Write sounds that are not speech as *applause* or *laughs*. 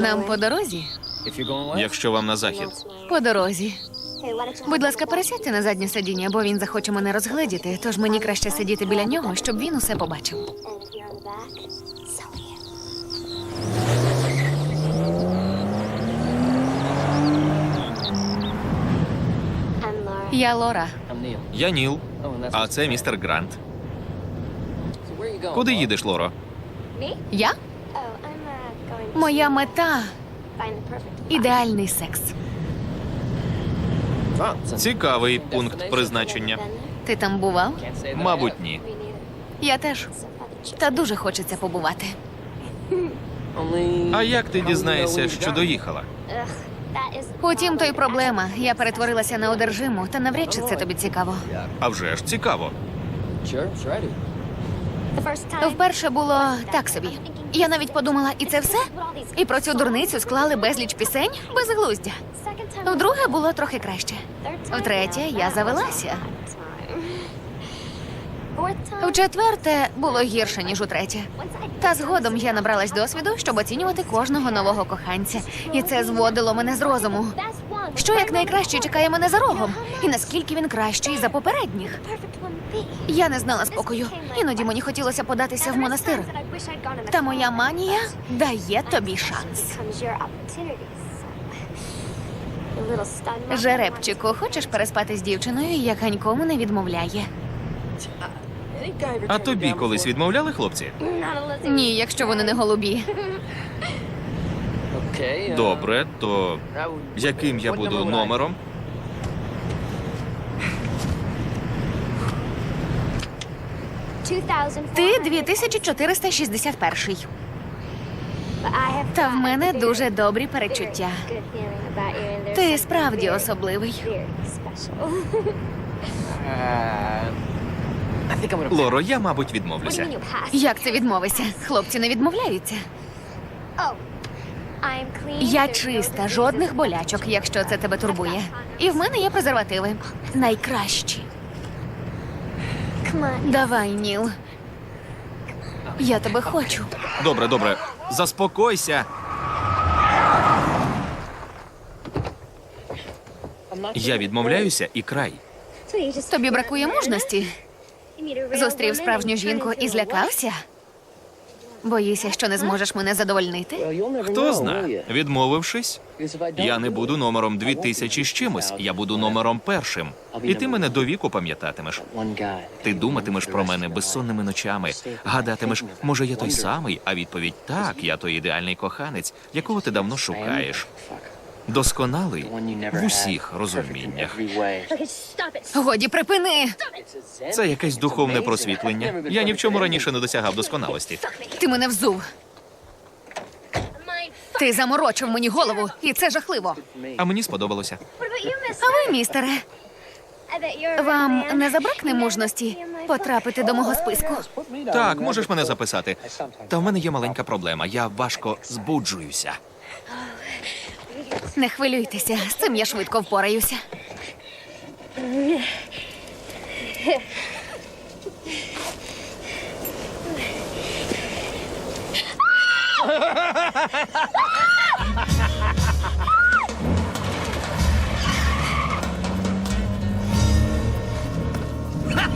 Нам по дорозі? Якщо вам на захід. По дорозі. Будь ласка, пересядьте на заднє сидіння, бо він захоче мене розгледіти, тож мені краще сидіти біля нього, щоб він усе побачив. Я Лора. Я Ніл, а це містер Грант. Куди їдеш, Лоро? Я? Моя мета ідеальний секс. Цікавий пункт призначення. Ти там бував? Мабуть, ні. Я теж. Та дуже хочеться побувати. А як ти дізнаєшся, що доїхала? Утім, то й проблема. Я перетворилася на одержиму, та навряд чи це тобі цікаво. А вже ж цікаво. Вперше було так собі. Я навіть подумала, і це все? І про цю дурницю склали безліч пісень безглуздя. Вдруге було трохи краще. Втретє, я завелася. Вчетверте було гірше, ніж утретє. Та згодом я набралась досвіду, щоб оцінювати кожного нового коханця. І це зводило мене з розуму. Що як найкраще чекає мене за рогом? І наскільки він кращий за попередніх? Я не знала спокою. Іноді мені хотілося податися в монастир. Та моя манія дає тобі шанс. Жеребчику, хочеш переспати з дівчиною, яка нікому не відмовляє? А тобі колись відмовляли хлопці? Ні, якщо вони не голубі. Добре, то яким я буду номером? Ти 2461. Та в мене дуже добрі перечуття. Ти справді особливий. Лоро, я, мабуть, відмовлюся. Як це відмовися? Хлопці не відмовляються. Я чиста, жодних болячок, якщо це тебе турбує. І в мене є презервативи. Найкращі. Давай, Ніл. Я тебе хочу. Добре, добре. Заспокойся. Я відмовляюся і край. Тобі бракує мужності. Зустрів справжню жінку і злякався. Боїшся, що не зможеш мене задовольнити? Хто знає, відмовившись, я не буду номером 2000 з чимось, я буду номером першим. І ти мене до віку пам'ятатимеш. Ти думатимеш про мене безсонними ночами, гадатимеш, може, я той самий, а відповідь так, я той ідеальний коханець, якого ти давно шукаєш. Досконалий в усіх розуміннях. Годі, припини! Це якесь духовне просвітлення. Я ні в чому раніше не досягав досконалості. Ти мене взув. Ти заморочив мені голову, і це жахливо. А мені сподобалося. А ви, містере, вам не забракне мужності потрапити до мого списку? Так, можеш мене записати. Та в мене є маленька проблема. Я важко збуджуюся. *gasps* Не хвилюйтеся, з цим я швидко впораюся. *laughs*